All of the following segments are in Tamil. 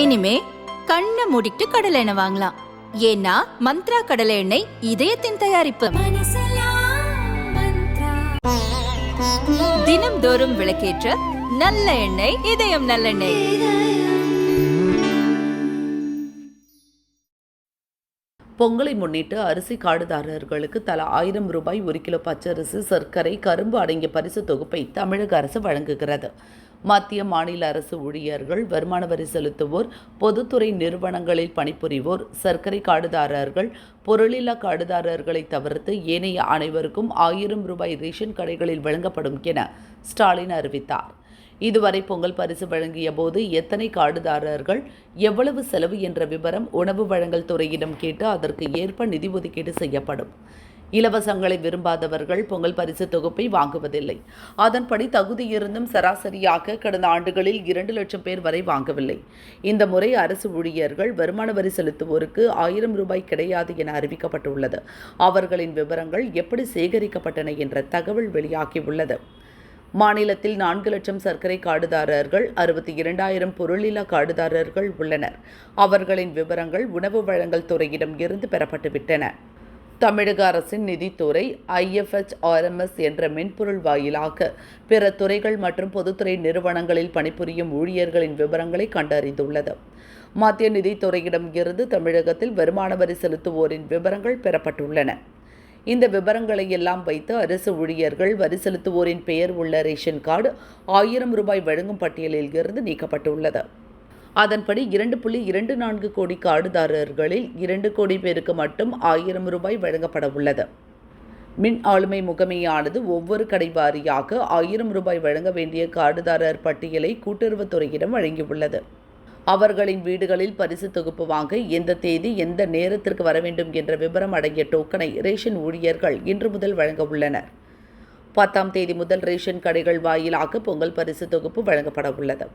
இனிமே கண்ணை மூடிட்டு கடலை எண்ணெய் வாங்கலாம். ஏன்னா மந்த்ரா கடலை எண்ணெய் இதயத்தின் தயாரிப்பு. தினம்தோறும் விளக்கேற்ற நல்ல எண்ணெய் இதயம் நல்லெண்ணெய் பொங்கலை முன்னிட்டு அரிசி காடுதாரர்களுக்கு தலா ஆயிரம் ரூபாய் ஒரு கிலோ பச்சரிசி சர்க்கரை கரும்பு அடங்கிய பரிசு தொகுப்பை தமிழக அரசு வழங்குகிறது. மத்திய மாநில அரசு ஊழியர்கள் வருமான வரி செலுத்துவோர் பொதுத்துறை நிறுவனங்களில் பணிபுரிவோர் சர்க்கரை காடுதாரர்கள் பொருளில்லா காடுதாரர்களை தவிர்த்து ஏனைய அனைவருக்கும் ஆயிரம் ரூபாய் ரேஷன் கடைகளில் வழங்கப்படும் என ஸ்டாலின் அறிவித்தார். இதுவரை பொங்கல் பரிசு வழங்கிய போது எத்தனை கார்டுதாரர்கள் எவ்வளவு செலவு என்ற விவரம் உணவு வழங்கல் துறையிடம் கேட்டு அதற்கு ஏற்ப நிதி ஒதுக்கீடு செய்யப்படும். இலவசங்களை விரும்பாதவர்கள் பொங்கல் பரிசு தொகுப்பை வாங்குவதில்லை. அதன்படி தகுதி இருந்தும் சராசரியாக கடந்த ஆண்டுகளில் இரண்டு லட்சம் பேர் வரை வாங்கவில்லை. இந்த முறை அரசு ஊழியர்கள் வருமான வரி செலுத்துவோருக்கு ஆயிரம் ரூபாய் கிடையாது என அறிவிக்கப்பட்டுள்ளது. அவர்களின் விவரங்கள் எப்படி சேகரிக்கப்பட்டன என்ற தகவல் வெளியாகியுள்ளது. மாநிலத்தில் நான்கு லட்சம் சர்க்கரை காடுதாரர்கள் அறுபத்தி இரண்டாயிரம் பொருளில்லா காடுதாரர்கள் உள்ளனர். அவர்களின் விவரங்கள் உணவு வழங்கல் துறையிடம் இருந்து பெறப்பட்டுவிட்டன. தமிழக அரசின் நிதித்துறை ஐஎஃப்எச் ஆர்எம்எஸ் என்ற மென்பொருள் வாயிலாக பிற துறைகள் மற்றும் பொதுத்துறை நிறுவனங்களில் பணிபுரியும் ஊழியர்களின் விவரங்களை கண்டறிந்துள்ளது. மத்திய நிதித்துறையிடம் இருந்து தமிழகத்தில் வருமான வரி செலுத்துவோரின் விவரங்கள் பெறப்பட்டுள்ளன. இந்த விவரங்களை எல்லாம் வைத்து அரசு ஊழியர்கள் வரி செலுத்துவோரின் பெயர் உள்ள ரேஷன் கார்டு ஆயிரம் ரூபாய் வழங்கும் பட்டியலில் இருந்து நீக்கப்பட்டுள்ளது. அதன்படி இரண்டு புள்ளி இரண்டு நான்கு கோடி கார்டுதாரர்களில் இரண்டு கோடி பேருக்கு மட்டும் ஆயிரம் ரூபாய் வழங்கப்பட உள்ளது. மின் ஆளுமை முகமையானது ஒவ்வொரு கடை வாரியாக ஆயிரம் ரூபாய் வழங்க வேண்டிய கார்டுதாரர் பட்டியலை கூட்டுறவுத்துறையிடம் வழங்கியுள்ளது. அவர்களின் வீடுகளில் பரிசு தொகுப்பு வாங்க எந்த தேதி எந்த நேரத்திற்கு வர வேண்டும் என்ற விவரம் அடங்கிய டோக்கனை ரேஷன் ஊழியர்கள் இன்று முதல் வழங்க உள்ளனர். பத்தாம் தேதி முதல் ரேஷன் கடைகள் வாயிலாக பொங்கல் பரிசு தொகுப்பு வழங்கப்பட உள்ளது.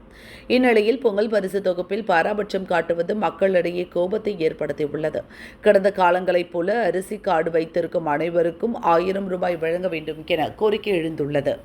இந்நிலையில் பொங்கல் பரிசு தொகுப்பில் பாராபட்சம் காட்டுவது மக்களிடையே கோபத்தை ஏற்படுத்தியுள்ளது கடந்த காலங்களைப் போல அரிசி கார்டு வைத்திருக்கும் அனைவருக்கும் ஆயிரம் ரூபாய் வழங்க வேண்டும் என கோரிக்கை எழுந்துள்ளது.